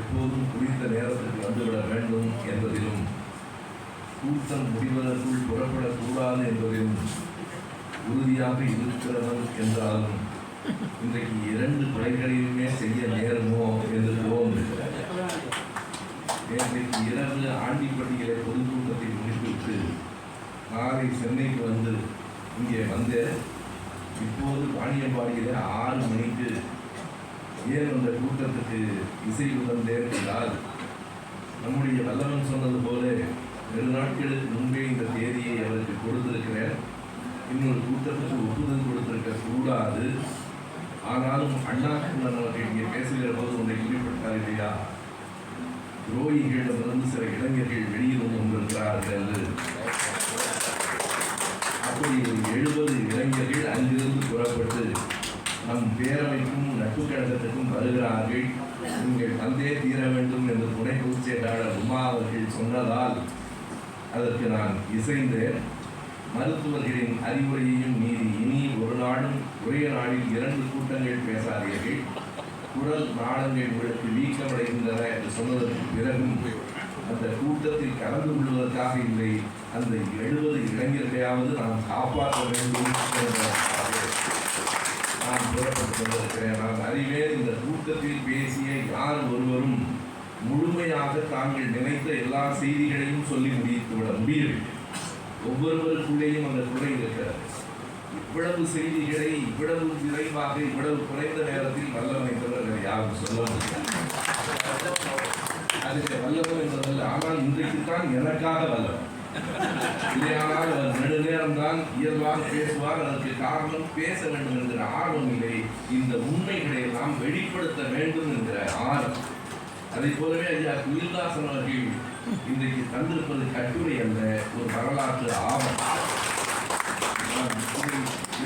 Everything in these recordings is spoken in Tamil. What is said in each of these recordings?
எப்போதும் குறித்த நேரத்திற்கு வந்துவிட வேண்டும் என்பதிலும் கூட்டம் முடிவதற்குள் புறப்படக்கூடாது என்பதிலும் உறுதியாக இருக்கிறவன் என்றாலும் இன்றைக்கு இரண்டு படைகளையுமே செய்ய நேருமோ என்று தோன்றுகிறது. நேற்றைக்கு இரவு ஆண்டிப்பட்டிகளை பொதுக்கூட்டத்தை முடித்துவிட்டு நாளை சென்னைக்கு வந்து இங்கே வந்தேன். இப்போது வாணியம்பாடியில் ஆறு மணிக்கு ஏன் அந்த கூட்டத்துக்கு இசை உணர்ந்தேன் என்றால் நம்முடைய வல்லவன் சொன்னது போல ரெண்டு நாட்களுக்கு முன்பே இந்த தேதியை அவருக்கு கொடுத்திருக்கிறேன். இன்னொரு கூட்டத்துக்கு ஒப்புதல் கொடுத்திருக்க கூடாது. ஆனாலும் அண்ணா அவர்கள் இங்கே பேசுகிற போது உன்னை குறிப்பிட்டார் இல்லையா? துரோகிகளிடமிருந்து சில இளைஞர்கள் வெளியில் வந்து கொண்டிருக்கிறார்கள் அப்படி ஒரு எழுபது இளைஞர்கள் அங்கிருந்து புறப்பட்டு நம் பேரவைக்கும் நட்பு கழகத்துக்கும் வருகிறார்கள் நீங்கள் தந்தே தீர வேண்டும் என்று துணை பொதுச் செயலாளர் உமா அவர்கள் சொன்னதால் இசைந்த மருத்துவர்களின் அறிவுரையையும் மீறி இனி ஒரு நாளும் ஒரே நாளில் இரண்டு கூட்டங்கள் பேசாதீர்கள். குரல் நாடங்கள் உங்களுக்கு வீக்கமடைகின்றன என்று சொன்னதற்கு பிறகும் அந்த கூட்டத்தில் கலந்து கொள்வதற்காக இல்லை அந்த எழுபது இளைஞர்களையாவது நாம் காப்பாற்ற வேண்டும் நான் புறப்பட்டிருக்கிறேன் நான் அறிவேன் இந்த கூட்டத்தில் பேசிய யார் ஒருவரும் முழுமையாக தாங்கள் நினைத்த எல்லா செய்திகளையும் சொல்லி முடித்துவிட முடியவில்லை. ஒவ்வொருவருக்குள்ளேயும் அந்த குறை இருக்கிறது. இவ்வளவு செய்திகளை இவ்வளவு விரைவாக இவ்வளவு குறைந்த நேரத்தில் வல்லமைத்தவர்கள் யாரும் சொல்ல முடியாது. அதுக்கு வல்லவன் என்பதல்ல ஆனால் இன்றைக்கு தான் எனக்காக வல்லவன் இல்லையானால் அவர் நெடுநேரம் தான் இயல்பாக பேசுவார். அதற்கு காரணம் பேச வேண்டும் என்கிற ஆர்வம் இல்லை. இந்த உண்மைகளை எல்லாம் வெளிப்படுத்த வேண்டும் என்கிற ஆர்வம். அதை போலவே ஐயா குயில்தாசன் அவர்கள் இன்றைக்கு தந்திருப்பது கட்டுரை அல்ல ஒரு வரலாற்று ஆவணம்.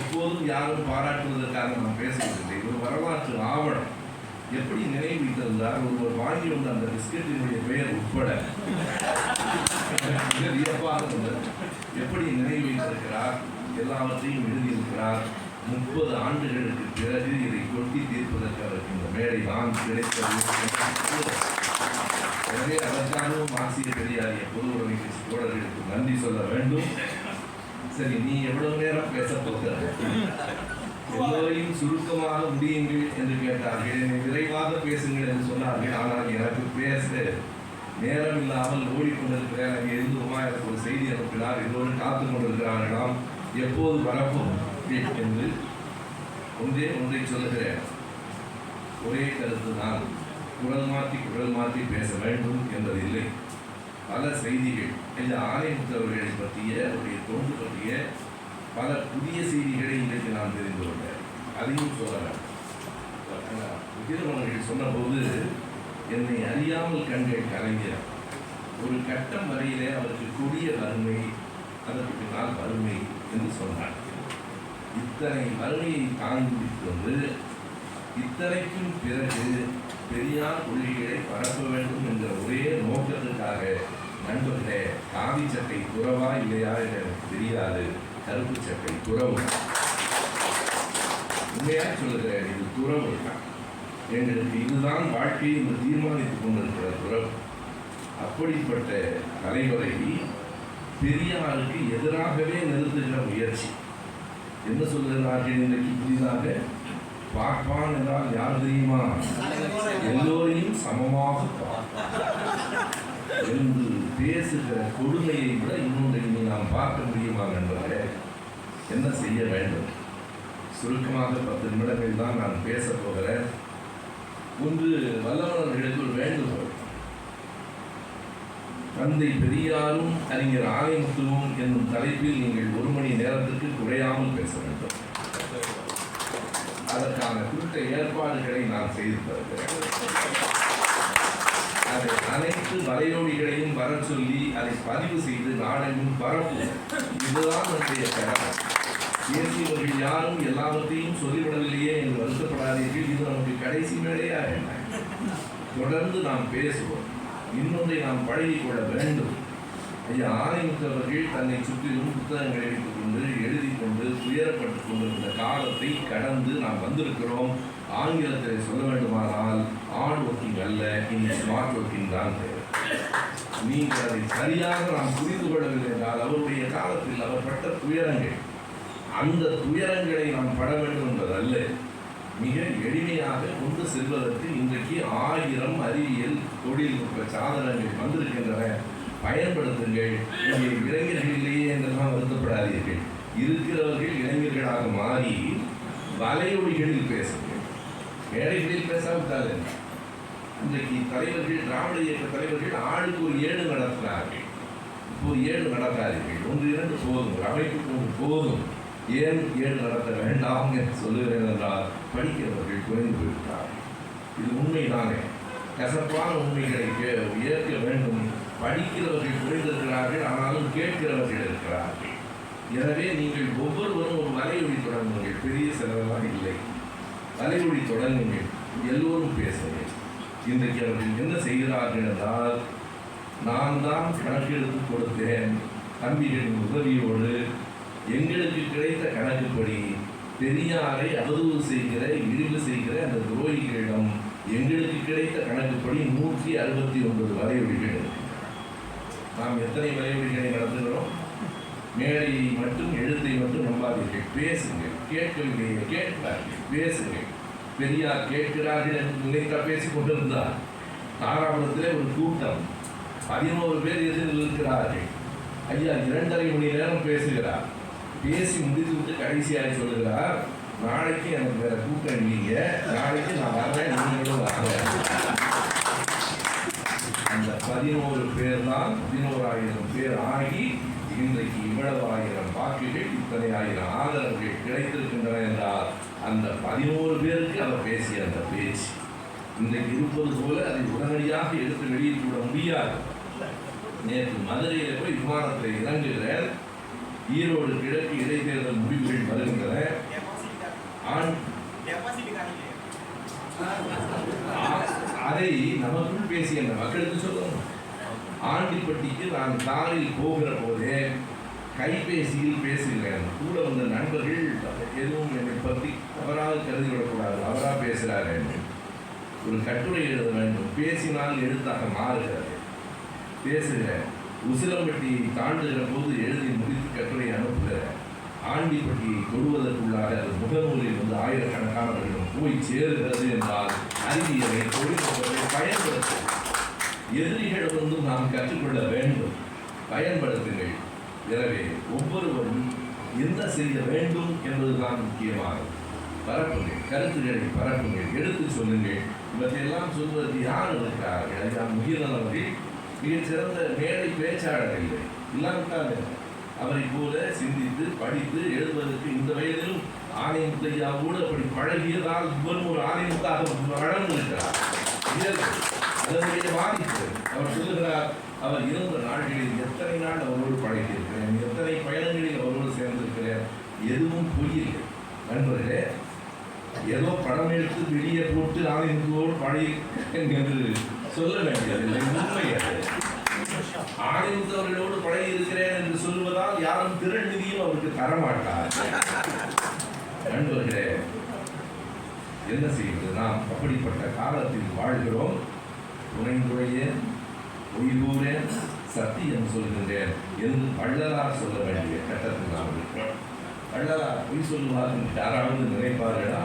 எப்போதும் யாரும் பாராட்டுவதற்காக நாம் பேசுவதில்லை. ஒரு வரலாற்று ஆவணம். எப்படி நினைவு வைத்திருந்தார் ஒருவர் வாங்கி வந்த அந்த பிஸ்கட்டினுடைய பெயர் உட்பட. வியப்பாக இருந்தது எப்படி நினைவு வைத்திருக்கிறார் எல்லாவற்றையும் எழுதியிருக்கிறார். முப்பது ஆண்டுகளுக்கு பிறகு இதை கொட்டி தீர்ப்பதற்கு அவருக்கு இந்த மேடை தான் கிடைத்தது. எனவே அதற்காகவும் ஆசிரியர் பெரியாரிய பொது உடைமை சோழர்களுக்கு நன்றி சொல்ல வேண்டும். சரி நீ எவ்வளவு நேரம் பேச போகிறார் எல்லோரையும் சுருக்கமாக முடியுங்கள் என்று கேட்டார்கள். விரைவாக பேசுங்கள் என்று சொன்னார்கள். ஆனால் எனக்கு பேச நேரம் இல்லாமல் ஓடிக்கொண்டிருக்கிறேன் அங்கே இருந்து எனக்கு ஒரு செய்தி அனுப்பினார். எல்லோரும் காத்து கொண்டிருக்கிறார்களாம். எப்போது வரப்போம்? என்று ஒன்றே ஒன்றை சொல்லுகிறேன். ஒரே கருத்து நான் குரல் மாற்றி குரல் மாற்றி பேச வேண்டும் என்பது இல்லை பல செய்திகள் இந்த ஆலயமுத்தவர்களை பற்றிய அவருடைய தொண்டு பற்றிய பல புதிய செய்திகளை இன்றைக்கு நான் தெரிந்து கொண்டேன் அதையும் சொல்லலாம். விஜயமணர்கள் சொன்னபோது என்னை அறியாமல் கண்கள் கலைஞர் ஒரு கட்டம் வரையிலே அவருக்கு கொடிய வறுமை அதற்கு பின்னால் வறுமை என்று சொன்னார் இத்தனை வறுமையை தாங்கி பிடித்து வந்து இத்தனைக்கும் பிறகு பெரியார் கொள்கைகளை பரப்ப வேண்டும் என்ற ஒரே நோக்கத்துக்காக நண்பர்களே காவி சட்டை துறவா இல்லையா என்று தெரியாது. கருப்பு சட்டை துறவு. உண்மையா சொல்லுகிறேன் இது துறவு. தான் எங்களுக்கு இதுதான் வாழ்க்கையை இன்று தீர்மானித்துக் கொண்டிருக்கிற துறவு. அப்படிப்பட்ட தலைவரை பெரியாருக்கு எதிராகவே நிறுத்துகிற முயற்சி. என்ன சொல்லுகிறார்கள் இன்றைக்கு புதிதாக? பார்ப்பான் என்றால் யார் தெரியுமா? எல்லோரையும் சமமாக என்று பேசுகிற கொடுமையை விட இன்னொன்றை நாம் பார்க்க முடியுமா நண்பர்களே? என்ன செய்ய வேண்டும்? சுருக்கமாக பத்து நிமிடங்கள் தான் நான் பேச போகிறேன். ஒன்று வல்லவனர்களுக்கு ஒரு வேண்டுகோள். தந்தை பெரியாரும் அறிஞர் ஆணைமுத்துவும் என்னும் தலைப்பில் நீங்கள் ஒரு மணி நேரத்திற்கு குறையாமல் பேச வேண்டும். அதற்கான குறித்த ஏற்பாடுகளை நான் செய்து தருகிறேன். அதை அனைத்து வலையோடிகளையும் வர சொல்லி அதை பதிவு செய்து நாடெங்கும் பரப்பும் இதுதான் நம்முடைய கடமை பேசியவர்கள் யாரும் எல்லாவற்றையும் சொல்லிவிடவில்லையே என்று வருத்தப்படாதீர்கள். இது நமக்கு கடைசி மேடையா என்ன தொடர்ந்து நாம் பேசுவோம். இன்னொன்றை நாம் பழகிக் கொள்ள வேண்டும். ஐயா ஆணைமுத்தவர்கள் தன்னை சுற்றிலும் புத்தகங்களை வைத்துக் கொண்டு எழுதி கொண்டு துயரப்பட்டுக் கொண்டிருந்த காலத்தை கடந்து நாம் வந்திருக்கிறோம். ஆங்கிலத்தில் சொல்ல வேண்டுமானால் ஆன் ஒர்க்கிங் அல்ல இந்த ஸ்மார்ட் ஒர்க்கிங் தான் தேவை. நீங்கள் அதை சரியாக நாம் புரிந்து கொள்ளவில்லை என்றால் அவருடைய காலத்தில் அவர் பட்ட துயரங்கள். அந்த துயரங்களை நாம் பட வேண்டும் என்பதல்ல. மிக எளிமையாக கொண்டு செல்வதற்கு இன்றைக்கு ஆயிரம் அறிவியல் தொழில்நுட்ப சாதனங்கள் வந்திருக்கின்றன. பயன்படுத்துங்கள். நீங்கள் இளைஞர்கள் இல்லையே என்றெல்லாம் வருத்தப்படாதீர்கள். இருக்கிறவர்கள் இளைஞர்களாக மாறி வலையொலிகளில் பேசுங்கள். மேடைகளில் பேசாவிட்டால் இன்றைக்கு தலைவர்கள் திராவிட இயக்க தலைவர்கள் ஆளுக்கு ஒரு ஏழு நடத்துகிறார்கள். இப்போது ஏழு நடத்தாதீர்கள். ஒன்று இரண்டு போதும். ஒரு அமைப்புக்கு ஒன்று போதும். ஏன் ஏழு நடத்த வேண்டாம் என்று சொல்லுகிறேன் என்றால் படிக்கிறவர்கள் குறைந்து போய்விட்டார்கள். இது உண்மைதானே? கசப்பான உண்மைகளை கே- ஏற்க வேண்டும் படிக்கிறவர்கள் குறைந்திருக்கிறார்கள் ஆனாலும் கேட்கிறவர்கள் இருக்கிறார்கள். எனவே நீங்கள் ஒவ்வொருவரும் ஒரு வலையொலி தொடங்குங்கள். பெரிய செலவெல்லாம் இல்லை. வலையொலி தொடங்குங்கள். எல்லோரும் பேசுங்கள். இன்றைக்கு அவர்கள் என்ன செய்கிறார்கள் என்றால் நான் தான் கணக்கெடுத்து கொடுத்தேன். தம்பிகளின் உதவியோடு எங்களுக்கு கிடைத்த கணக்குப்படி பெரியாரை அவதூறு செய்கிற இழிவு செய்கிற அந்த துரோகிகளிடம் எங்களுக்கு கிடைத்த கணக்குப்படி நூற்றி அறுபத்தி ஒன்பது வரையொலிகள் இருக்கின்றன. நாம் எத்தனை வரையொலிகளை நடத்துகிறோம் மேடையை மட்டும் எழுத்தை மட்டும் நம்பாதீர்கள். பேசுங்கள் கேட்கவில்லையே கேட்கிறார்கள் பேசுங்கள். பெரியார் கேட்கிறார்கள் என்று நினைத்தா பேசிக் கொண்டிருந்தார். தாராபுரத்திலே ஒரு கூட்டம் பதினோரு பேர் எதிரில் இருக்கிறார்கள். ஐயா இரண்டரை மணி நேரம் பேசுகிறார். பேசி முடித்து விட்டு கடைசியாக சொல்லுகிறார் நாளைக்கு எனக்கு வேற கூட்டம் இல்லைங்க. நாளைக்கு நான் வரேன் நீங்களும் வரேன். அந்த பதினோரு பேர் தான் பதினோராயிரம் பேர் ஆகி இன்றைக்கு இவ்வளவு ஆயிரம் வாக்குகள் இத்தனை ஆயிரம் ஆதரவுகள் கிடைத்திருக்கின்றன என்றால் அந்த பதினோரு பேருக்கு அவர் பேசிய அந்த பேச்சு. இன்றைக்கு இருப்பது போல அதை உடனடியாக எடுத்து வெளியிட்டு விட முடியாது. நேற்று மதுரையில் போய் விமானத்தில் இறங்குகிறேன் ஈரோடு கிழக்கு இடைத்தேர்தல் முடிவுகள் வருகின்றன. அதை நமக்குள் பேசிய மக்களுக்கு சொல்ல ஆண்டிப்பட்டிக்கு நான் காரில் போகிற போதே கைபேசியில் பேசுகிறேன். கூட வந்த நண்பர்கள் எதுவும் என்னை பற்றி தவறாக கருதி விடக்கூடாது அவராக பேசுகிறார் என்று. ஒரு கட்டுரை எழுத வேண்டும். பேசினால் எழுத்தாக மாறுகிறது. பேசுகிறேன். உசிலம்பட்டியை தாண்டுகிற போது எழுதி முடித்து கட்டுரை அனுப்புகிறேன். ஆண்டிப்பட்டியை தொடுவதற்குள்ளாக அது முகநூலில் வந்து ஆயிரக்கணக்கானவர்களிடம் போய் சேருகிறது என்றால் அறிவியலை தொழில்நுட்பத்தை பயன்படுத்தும் எதிரிகளிடமிருந்து நாம் கற்றுக்கொள்ள வேண்டும். பயன்படுத்துங்கள். எனவே ஒவ்வொருவரும் என்ன செய்ய வேண்டும் என்பதுதான் முக்கியமானது. பரப்புங்கள். கருத்துக்களை பரப்புங்கள். எடுத்து சொல்லுங்கள். இவற்றையெல்லாம் சொல்வதற்கு யார் இருக்கிறார்கள் ஐயா முகிலன் அவர்கள் மிகச்சிறந்த மேடை பேச்சாளர் இல்லை. இல்லாவிட்டால் அவரை அவரைப் போல சிந்தித்து படித்து எழுதுவதற்கு இந்த வயதிலும் ஆணையத்தையாவோடு அப்படி பழகியதால் இவரும் ஒரு ஆணையத்தாக வளர்ந்திருக்கிறார். இயல்பு. அதனுடைய பாதிப்பு. அவர் சொல்லுகிறார் அவர் இருந்த நாட்களில் எத்தனை நாள் அவரோடு பழகியிருக்கிறேன்? எத்தனை பயணங்களில் அவரோடு சேர்ந்திருக்கிறேன்? எதுவும் பொய்யில்லை நண்பர்களே ஏதோ படம் எடுத்து வெளியே போட்டு ஆணையத்தோடு பழகி என்று சொல்ல வேண்டியதில்லை உண்மை அது. ஆணையத்தவர்களோடு பழகி இருக்கிறேன் என்று சொல்லுவதால் யாரும் திரள் நிதியும் அவருக்கு தரமாட்டார் நண்பர்களே என்ன செய்வது? நாம் அப்படிப்பட்ட காலத்தில் வாழ்கிறோம். உறைந்துரையேன் சக்தி சத்தியம் சொல்கின்றேன் என்று வள்ளலார் சொல்ல வேண்டிய கட்டத்தில் நாம் இருக்கிறோம். வள்ளலார் பொய் சொல்லுவார் யாராவது நினைப்பார்களா?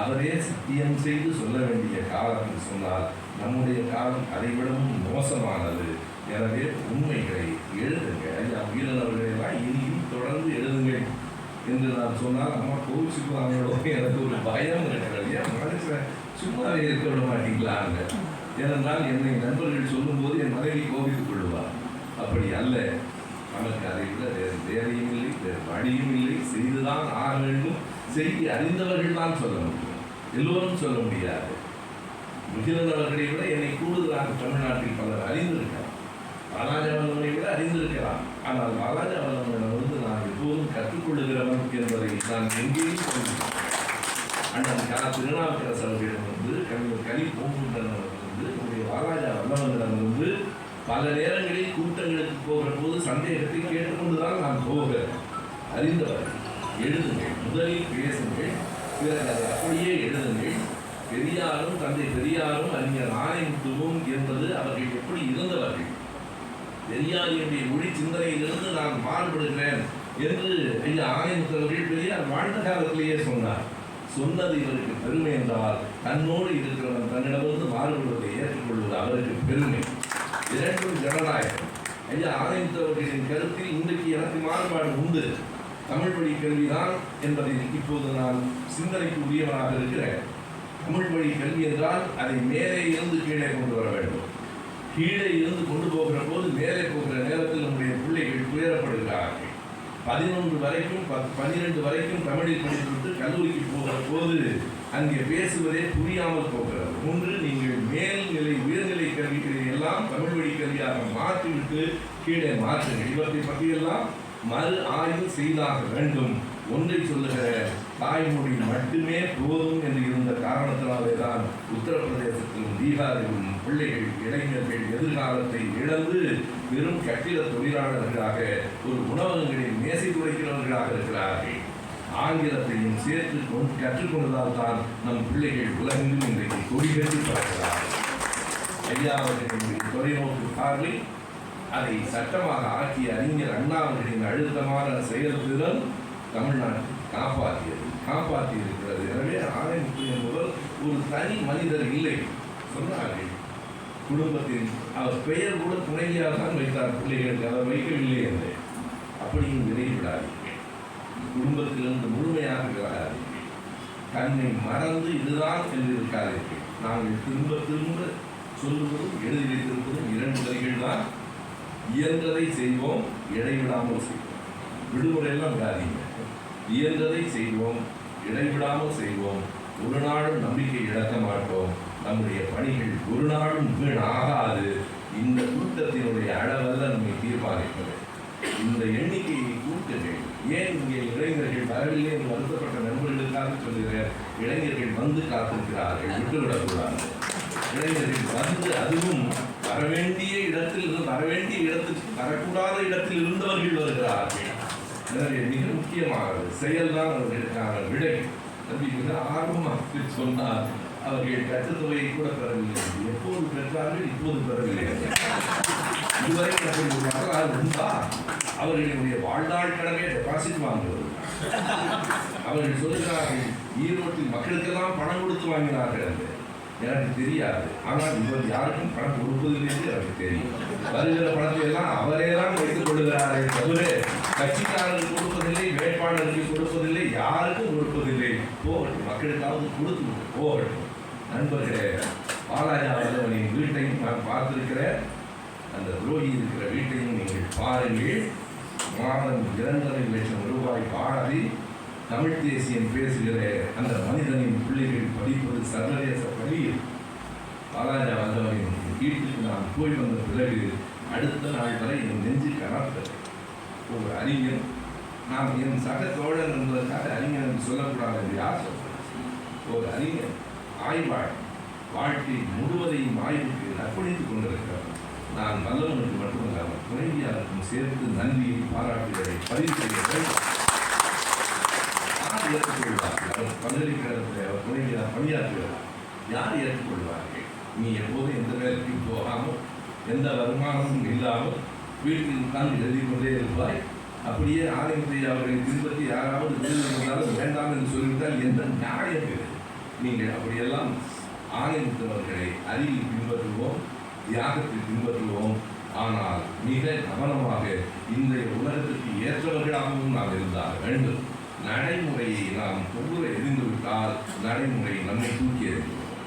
அவரே சத்தியம் செய்து சொல்ல வேண்டிய காலத்தில் சொன்னால் நம்முடைய காலம் அதைவிடவும் மோசமானது. எனவே உண்மைகளை எழுதுங்க ஐயா உயிரிழந்தவர்களெல்லாம் இனியும் தொடர்ந்து எழுதுங்கள் என்று நான் சொன்னால் அம்மா கோவிச்சுக்குவாங்களோ? எனக்கு ஒரு பயம் இருக்கிறது. ஏன் மனுஷன் சும்மாவே இருக்க விட மாட்டீங்களாங்க? ஏனென்றால் என்னை நண்பர்கள் சொல்லும்போது என் மனைவி கோபித்துக் கொள்வார். அப்படி அல்ல. நமக்கு அதை விட வேறு வேலையும் இல்லை வேறு வழியும் இல்லை. செய்துதான் ஆக வேண்டும். செய்தி அறிந்தவர்கள் தான் சொல்ல முடியும். எல்லோரும் சொல்ல முடியாது. முகிலந்தவர்களை விட என்னை கூடுதலாக தமிழ்நாட்டில் பலர் அறிந்திருக்கிறார். பாலாஜாவல்லவனை விட அறிந்திருக்கலாம் ஆனால் பாலாஜாவல்லவனிடம் வந்து நான் எப்போதும் கற்றுக்கொள்ளுகிறவன் என்பதை நான் எங்கேயும் சொல்கிறேன் அண்ணன் கா. திருநாவுக்கரசு அவர்களிடம் வந்து கவிஞர் கலி பூங்குன்றன் வந்து நம்முடைய வாராஜா வல்லவனிடம் வந்து பல நேரங்களில் கூட்டங்களுக்கு போகிற போது சந்தேகத்தை கேட்டுக்கொண்டுதான் நான் போகிறேன். அறிந்தவர் எழுதுங்கள். முதலில் பேசுங்கள். பிறகு அதை அப்படியே எழுதுங்கள். பெரியாரும் தந்தை பெரியாரும் அறிஞர் ஆணைமுத்துவும் என்பது அவர்கள் எப்படி இருந்தவர்கள்? பெரியாரியுடைய மொழி சிந்தனையிலிருந்து நான் மாறுபடுகிறேன் என்று ஐயா ஆணைமுத்து அவர்கள் பெரியார் வாழ்ந்த காலத்திலேயே சொன்னார். சொன்னது இவருக்கு பெருமை என்றால் தன்னோடு இருக்கிறவன் தன்னிடமிருந்து மாறுபடுவதை ஏற்றுக்கொள்வது அவருக்கு பெருமை. இரண்டும் ஜனநாயகம். ஐயா ஆணைமுத்து கருத்தில் இன்றைக்கு எனக்கு மாறுபாடு உண்டு. தமிழ் வழி கல்விதான் என்பதை இப்போது நான் சிந்தனைக்கு உரியவனாக இருக்கிறேன். தமிழ் வழி கல்வி என்றால் அதை மேலே இருந்து கீழே கொண்டு வர வேண்டும். கீழே இருந்து கொண்டு போகிற போது மேலே போகிற நேரத்தில் நம்முடைய பிள்ளைகள் துயரப்படுகிறார்கள். பதினொன்று வரைக்கும் பத் பன்னிரெண்டு வரைக்கும் தமிழில் படித்துவிட்டு கல்லூரிக்கு போகிற போது அங்கே பேசுவதே புரியாமல் போகிறது. ஒன்று நீங்கள் மேல்நிலை உயர்நிலை கல்விகளை எல்லாம் தமிழ் வழி கல்வியாக மாற்றிவிட்டு கீழே மாற்றுங்கள். இவற்றை பற்றியெல்லாம் மறு ஆய்வு செய்தாக வேண்டும். ஒன்றை சொல்லுகிற தாய்மொழி மட்டுமே போதும் என்று இருந்த காரணத்தினாலே தான் உத்தரப்பிரதேசத்திலும் பீகாரிலும் பிள்ளைகள் இளைஞர்கள் எதிர்காலத்தை இழந்து வெறும் கட்டிட தொழிலாளர்களாக ஒரு உணவகங்களில் மேசை துடைக்கிறவர்களாக இருக்கிறார்கள். ஆங்கிலத்தையும் சேர்த்து கொண்டு கற்றுக்கொண்டதால் தான் நம் பிள்ளைகள் உலகெங்கும் இன்றைக்கு கொடிகட்டி பறக்கிறார்கள். ஐயா அவர்களின் தொலைநோக்கு பார்வை அதை சட்டமாக ஆக்கிய அறிஞர் அண்ணா அவர்களின் அழுத்தமான செயல்திறன் தமிழ்நாட்டை காப்பாற்றியது காப்பாற்றி இருக்கிறது எனவே ஆணைமுத்து என்பவர் ஒரு தனி மனிதர் இல்லை சொன்னார்கள். குடும்பத்தில் அவர் பெயர் கூட துணைவியாக தான் வைத்தார். பிள்ளைகளுக்கு அதை வைக்கவில்லை என்று. அப்படியும் விரைவிடாதீர்கள் குடும்பத்திலிருந்து முழுமையாக விலகாது தன்னை மறந்து இதுதான் சென்றிருக்காதீர்கள் நாங்கள் திரும்ப திரும்ப சொல்லுவதும் எழுதி வைத்திருப்பதும் இரண்டு வரிகள் தான் இயன்றதை செய்வோம் இடைவிடாமல் செய்வோம். விடுமுறையெல்லாம் விடாதீங்க. இயன்றதை செய்வோம் இடைவிடாமல் செய்வோம். ஒரு நாளும் நம்பிக்கை இழக்க மாட்டோம். நம்முடைய பணிகள் ஒரு நாளும் வீணாகாது. இந்த கூட்டத்தினுடைய அளவல்ல நம்மை தீர்மானிக்கிறது இந்த எண்ணிக்கை விட்டீர்கள் ஏன் இங்கே இளைஞர்கள் வரவில்லை என்று வருத்தப்பட்ட நண்பர்களுக்காக சொல்கிறேன் இளைஞர்கள் வந்து காத்திருக்கிறார்கள் விட்டுவிடக்கூடாது. இளைஞர்கள் வந்து அதுவும் வரவேண்டிய இடத்தில் இருந்து வரவேண்டிய இடத்துக்கு வரக்கூடாத இடத்தில் இருந்தவர்கள் வருகிறார்கள். எனவே மிக முக்கியமானது செயல்தான் அவர்களுக்கான விடை. தம்பி ஆர்வமாக சொன்னார் அவர்கள் கற்றுத்தொகையை கூட பெறவில்லை. எப்போது பெற்றார்கள் இப்போது பெறவில்லை. இதுவரை அப்படி ஒரு வரலாறு உண்டா அவர்களுடைய வாழ்நாள் கடமே டெபாசிட் வாங்குவது அவர்கள் சொல்லுகிறார்கள் ஈரோட்டில் மக்களுக்கெல்லாம் பணம் கொடுத்து வாங்கினார்கள் என்று எனக்கு தெரியாது. ஆனால் இவர் யாருக்கும் பணம் கொடுப்பதில்லை என்று எனக்கு தெரியும் வருகிற பணத்தை எல்லாம் அவரே தான் வைத்துக் கொள்கிறாரே தவிர கட்சிக்காரருக்கு கொடுப்பதில்லை வேட்பாளருக்கு கொடுப்பதில்லை யாருக்கும் கொடுப்பதில்லை போகட்டும் மக்களுக்காவது கொடுத்து போகட்டும் நண்பர்களே பாலாஜா வல்லவனின் வீட்டையும் நான் பார்த்திருக்கிறேன் அந்த ரோகி இருக்கிற வீட்டையும் நீங்கள் பாருங்கள். மாதம் இரண்டரை லட்சம் ரூபாய் பாடி தமிழ் தேசியம் பேசுகிற அந்த மனிதனின் பிள்ளைகள் படிப்பது சர்வதேச பள்ளியில் பாலாஜா வந்தவரின் வீட்டுக்கு நான் போய் வந்த பிறகு அடுத்த நாள் வரை என் நெஞ்சு கனத்தது ஒரு அறிஞன். நாம் என் சக தோழன் என்பதற்காக அறிஞன் என்று சொல்லக்கூடாது என்று யார் சொல்றார் ஒரு அறிஞன். ஆய்வாள் வாழ்க்கை முழுவதையும் ஆய்வுக்கு அர்ப்பணித்துக் கொண்டிருக்கிறார் நான் வல்லவனுக்கு மட்டுமல்லாமல் துணைவியாருக்கும் சேர்த்து நன்றியை பாராட்டுகளை பதிவு செய்ய யார் ஏற்றுக்கொள்வார்கள்? அவர் பல்கலைக்கழகத்தில் அவர் துணைவியார் பணியாற்றுகிறார். யார் ஏற்றுக்கொள்வார்கள்? நீ எப்போதும் எந்த வேலைக்கும் போகாமல் எந்த வருமானமும் இல்லாமல் வீட்டில் உட்கார்ந்து எழுதி கொண்டே இருப்பாய். அப்படியே ஆலயத்தை அவர்களை திருப்பத்தி யாராவது திருந்தாலும் வேண்டாம் என்று சொல்லிவிட்டால் எந்த நியாயம்? இது நீங்கள் அப்படியெல்லாம் ஆலயத்தவர்களை அறிவில் பின்பற்றுவோம். தியாகத்தை பின்பற்றுவோம். ஆனால் மிக கவனமாக இன்றைய உலகத்திற்கு ஏற்றவர்களாகவும் நாம் இருந்தால் வேண்டும். நடைமுறையை நாம் தொகுர எரிந்துவிட்டால் நடைமுறை நம்மை தூக்கி எறிந்துவிடும்.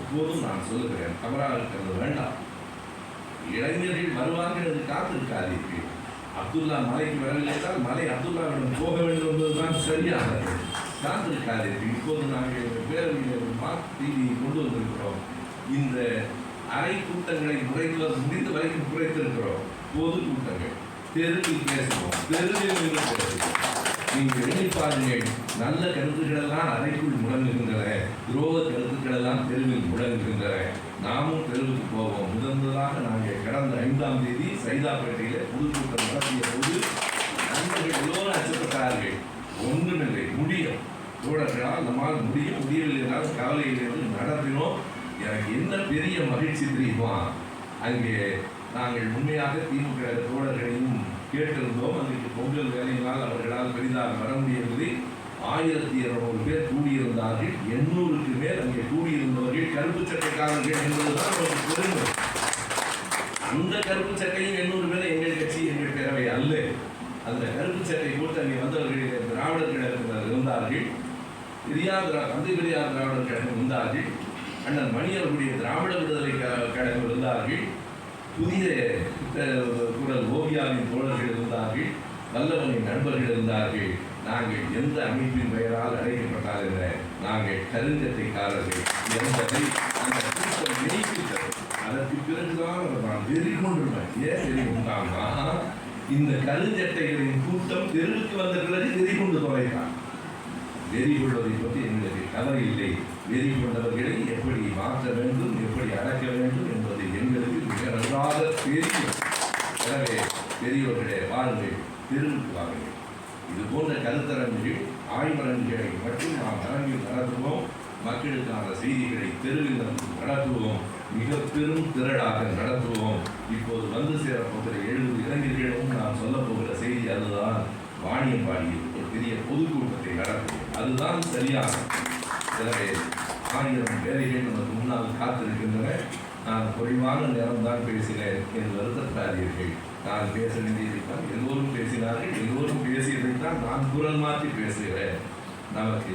எப்போதும் நான் சொல்லுகிறேன் தவறாக இருக்கிறது வேண்டாம். இளைஞர்கள் வருவார்கள் என்று காத்திருக்காதீர்கள். அப்துல்லா மலைக்கு வரவில்லை என்றால் மலை அப்துல்லாவிடம் போக வேண்டும் என்பதுதான் சரியானது. காத்திருக்காதீர்கள். இப்போது நாங்கள் எங்கள் பேரவையில் மாற்றி கொண்டு வந்திருக்கிறோம். இந்த அரை கூட்டங்களை முறைந்து முடிந்த வரைக்கும் குறைத்திருக்கிறோம். பொது கூட்டங்கள். தெருவில் பேசுவோம். தெருவில் நின்று பேசுவோம். நீங்கள் எண்ணிப்பாருங்கள் நல்ல கருத்துக்கள் எல்லாம் அறைக்குள் முழங்குகின்றன. துரோக கருத்துக்கள் எல்லாம் தெருவில் முழங்குகின்றன. நாமும் தெருவுக்கு போவோம். முதன்முதலாக நாங்கள் கடந்த ஐந்தாம் தேதி சைதாப்பேட்டையில் பொதுக்கூட்டம் நடத்திய போது நண்பர்கள் எல்லோரும் அச்சப்பட்டார்கள். ஒன்றுமில்லை முடியும். தோழர்களால் நம்மால் முடியும். முடியவில்லை என்றால் கவலையிலிருந்து நடத்தினோம். எனக்கு என்ன பெரிய மகிழ்ச்சி தெரியுமா? அங்கே நாங்கள் உண்மையாக திமுக தோழர்களையும் கேட்டிருந்தோம். அன்றைக்கு பொங்கல் வேலையினால் அவர்களால் பெரிதாக வர முடியவில்லை. ஆயிரத்தி இருநூறு பேர் கூடியிருந்தார்கள். எண்ணூறுக்கு மேல் அங்கே கூடியிருந்தவர்கள். கருப்பு சட்டைக்காரர்கள் என்பதுதான் நமக்கு பெருமை அந்த கருப்பு சட்டையும் எண்ணூறு பேர் எங்கள் கட்சி எங்கள் பேரவை அல்ல. அந்த கருப்பு சட்டை போட்டு அங்கே வந்தவர்கள் திராவிடர் கழகத்தினர் இருந்தார்கள். பெரியார் திரா தந்தை பெரியார் திராவிடர் கழகம் இருந்தார்கள். அண்ணன் மணி அவர்களுடைய திராவிட விடுதலை க- கழகம் இருந்தார்கள் புதிய குரல் ஓவியாவின் தோழர்கள் இருந்தார்கள். வல்லவனின் நண்பர்கள் இருந்தார்கள். நாங்கள் எந்த அமைப்பின் பெயரால் அழைக்கப்பட்டால் என்ன நாங்கள் கருஞ்சட்டைக்காரர்கள் என்பதை அந்த கூட்டம் நினைப்பித்தது அதற்கு பிறகுதான் நான் வெறி ஏன் வெறி கொண்டாமா இந்த கருஞ்சட்டைகளின் கூட்டம் தெருவுக்கு வந்த பிறகு வெறி கொண்டு தொலைத்தான் வெறி கொள்வதை பற்றி எங்களுக்கு கவலை இல்லை. வெறி கொண்டவர்களை எப்படி மாற்ற வேண்டும் எப்படி அடக்க வேண்டும் என்பது எங்களுக்கு மிக நன்றாக தெரியும். எனவே பெரியவர்களே வாருங்கள் தெருவுக்கு வாருங்கள் இது போன்ற கருத்தரங்குகள் ஆய்வரங்குகளை மட்டும் நாம் அரங்கில் நடத்துவோம். மக்களுக்கான செய்திகளை தெருவில் நடத்துவோம். மிக பெரும் திரளாக நடத்துவோம். இப்போது வந்து சேரப்போகிற எழுபது இளைஞர்களும் நான் சொல்ல போகிற செய்தி அதுதான். வாணியம்பாடியில் ஒரு பெரிய பொதுக்கூட்டத்தை நடத்துவோம். அதுதான் சரியானது எனவே ஆயிரம் வேலைகள் நமக்கு முன்னால் காத்திருக்கின்றன. நான் குறைவான நேரம் தான் பேசினேன் என்று வருத்தப்படாதீர்கள். நான் பேச வேண்டியதைத்தான் எல்லோரும் பேசினார்கள். எல்லோரும் பேசியதைத்தான் நான் குரல் மாற்றி பேசுகிறேன். நமக்கு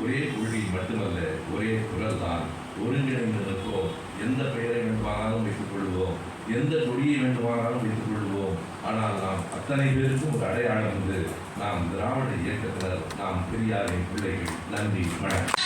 ஒரே புள்ளி மட்டுமல்ல ஒரே குரல் தான். ஒருங்கிணைந்து நிற்போம் எந்த பெயரை வேண்டுமானாலும் வைத்துக் கொள்வோம். எந்த கொடியை வேண்டுமானாலும் வைத்துக் கொள்வோம். ஆனால் நாம் அத்தனை பேருக்கும் ஒரு அடையாளம் உண்டு. நாம் திராவிட இயக்கத்தினர் நாம் பெரியாரின் பிள்ளைகள். நன்றி வணக்கம்.